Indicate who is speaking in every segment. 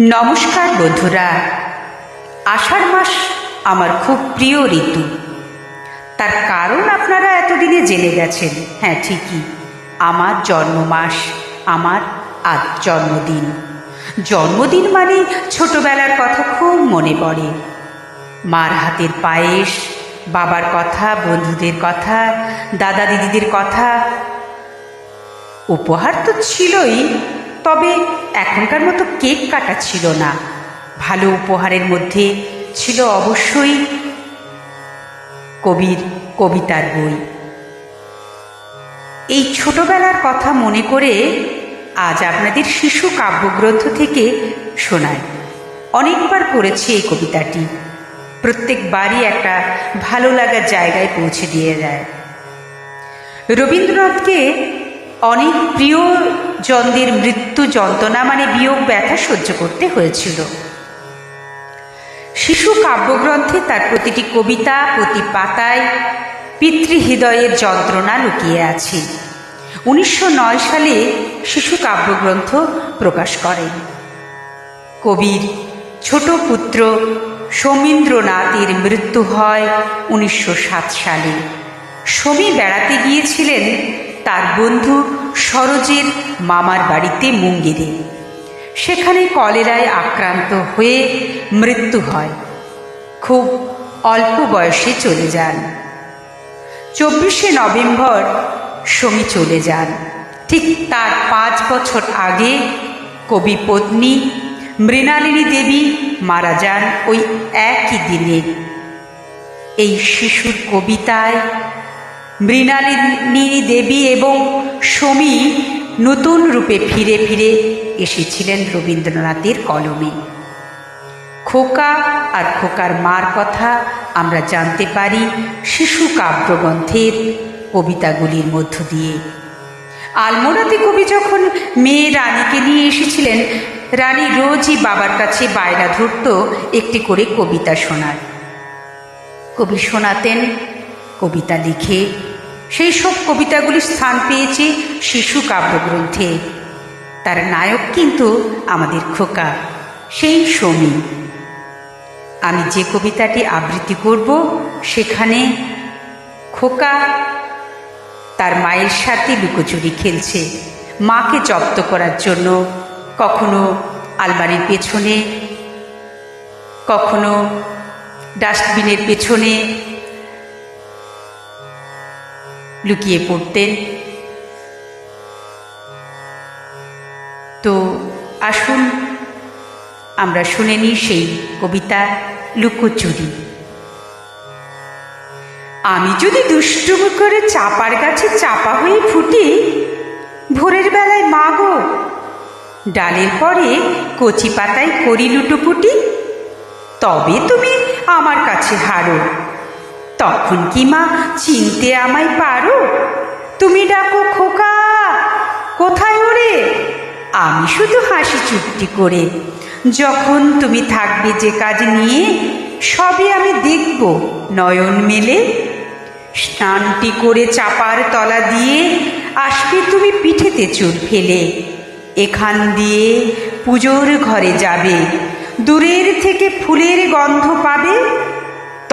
Speaker 1: নমস্কার বন্ধুরা। আষাঢ় মাস আমার খুব প্রিয় ঋতু। তার কারণ আপনারা এতদিনে জেনে গেছেন। হ্যাঁ ঠিকই। আমার জন্ম মাস আমার আজ জন্মদিন। জন্মদিন মানে ছোটবেলার কথা খুব মনে পড়ে। মার হাতের পায়েস, বাবার কথা, বন্ধুদের কথা দাদা দিদিদের কথা। উপহার তো ছিলই তবে এখনকার মতো কেক কাটা ছিল না। ভালো উপহারের মধ্যে ছিল অবশ্যই কবির কবিতার বই। এই ছোটবেলার কথা মনে করে আজ আপনাদের শিশু কাব্যগ্রন্থ থেকে শোনায়। অনেকবার করেছি এই কবিতাটি। প্রত্যেকবারই একটা ভালো লাগার জায়গায় পৌঁছে দিয়ে দেয় রবীন্দ্রনাথকে অনেক প্রিয় জনদের মৃত্যু যন্ত্রণা মানে বিয়োগ ব্যথা সহ্য করতে হয়েছিল। শিশু কাব্যগ্রন্থে তার প্রতিটি কবিতা, প্রতি পাতায় পিতৃহৃদয়ের যন্ত্রণা লুকিয়ে আছে। উনিশশো নয় সালে শিশু কাব্যগ্রন্থ প্রকাশ করেন। কবির ছোট পুত্র সমীন্দ্রনাথের মৃত্যু হয় উনিশশো সাত সালে। সমী বেড়াতে গিয়েছিলেন তার বন্ধু সরোজের মামার বাড়িতে মুঙ্গিরে। সেখানে কলেরায় আক্রান্ত হয়ে মৃত্যু হয়। খুব অল্প বয়সে চলে যান। চব্বিশে নভেম্বর সমী চলে যান। ঠিক তার পাঁচ বছর আগে কবি পত্নী মৃণালিনী দেবী মারা যান ওই একই দিনে। এই শিশুর কবিতায় মৃণালিনী দেবী এবং সমী নতুন রূপে ফিরে ফিরে এসেছিলেন রবীন্দ্রনাথের কলমে। খোকা আর খোকার মার কথা আমরা জানতে পারি শিশু কাব্যগ্রন্থের কবিতাগুলির মধ্য দিয়ে। আলমোড়াতে কবি যখন মেয়ে রানীকে নিয়ে এসেছিলেন, রানী রোজই বাবার কাছে বায়না ধরত একটি করে কবিতা শোনার। কবি শোনাতেন কবিতা লিখে। সেই সব কবিতাগুলি স্থান পেয়েছে শিশু কাব্যগ্রন্থে। তার নায়ক কিন্তু আমাদের খোকা, সেই সমী আমি যে কবিতাটি আবৃত্তি করব সেখানে খোকা তার মায়ের সাথে লুকোচুরি খেলছে। মাকে জব্দ করার জন্য কখনো আলমারির পেছনে, কখনো ডাস্টবিনের পেছনে লুকিয়ে পড়তেন তো আসুন, আমরা শুনে নিই সেই কবিতা লুকোচুরি। আমি যদি দুষ্টুমি করে চাপার গাছে চাপা হয়ে ফুটি, ভোরের বেলায় মাগো ডালের পরে কচি পাতায় করি লুটোপুটি, তবে তুমি আমার কাছে হারো। তখন কি মা? চিনতে আমায় পারো? তুমি ডাকো খোকা। কোথায় ওরে? আমি শুধু হাসি চুপটি করে। যখন তুমি থাকবে যে কাজ নিয়ে, সবই আমি দেখব। নয়ন মেলে, স্নানটি করে চাপার তলা দিয়ে আসবে তুমি পিঠেতে চুল ফেলে। এখান দিয়ে পুজোর ঘরে যাবে। দূরের থেকে ফুলের গন্ধ পাবে।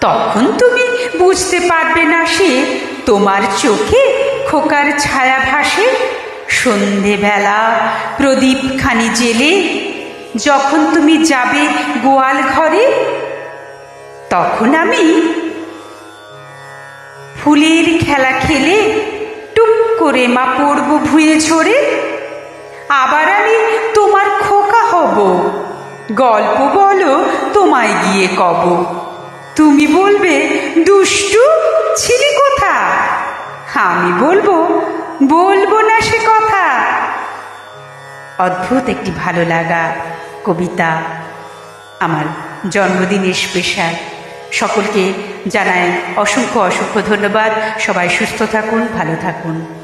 Speaker 1: তখন তুমি বুঝতে পারবে না সে তোমার চোখে খোকার ছায়া ভাসে। সন্ধেবেলা প্রদীপখানি জেলে যখন তুমি যাবে গোয়াল ঘরে, তখন আমি ফুলের খেলা খেলে টুক করে মা পড়ব ভুয়ে ঝরে। আবার আমি তোমার খোকা হব। গল্প বলো তোমায় গিয়ে কব। তুমি বলবে, দুষ্টু, ছিলি কোথা? আমি বলব বলব না সে কথা। অদ্ভুত একটি ভালো লাগা, কবিতা, আমার জন্মদিনের স্পেশাল। সকলকে জানাই অসংখ্য অসংখ্য ধন্যবাদ। সবাই সুস্থ থাকুন, ভালো থাকুন।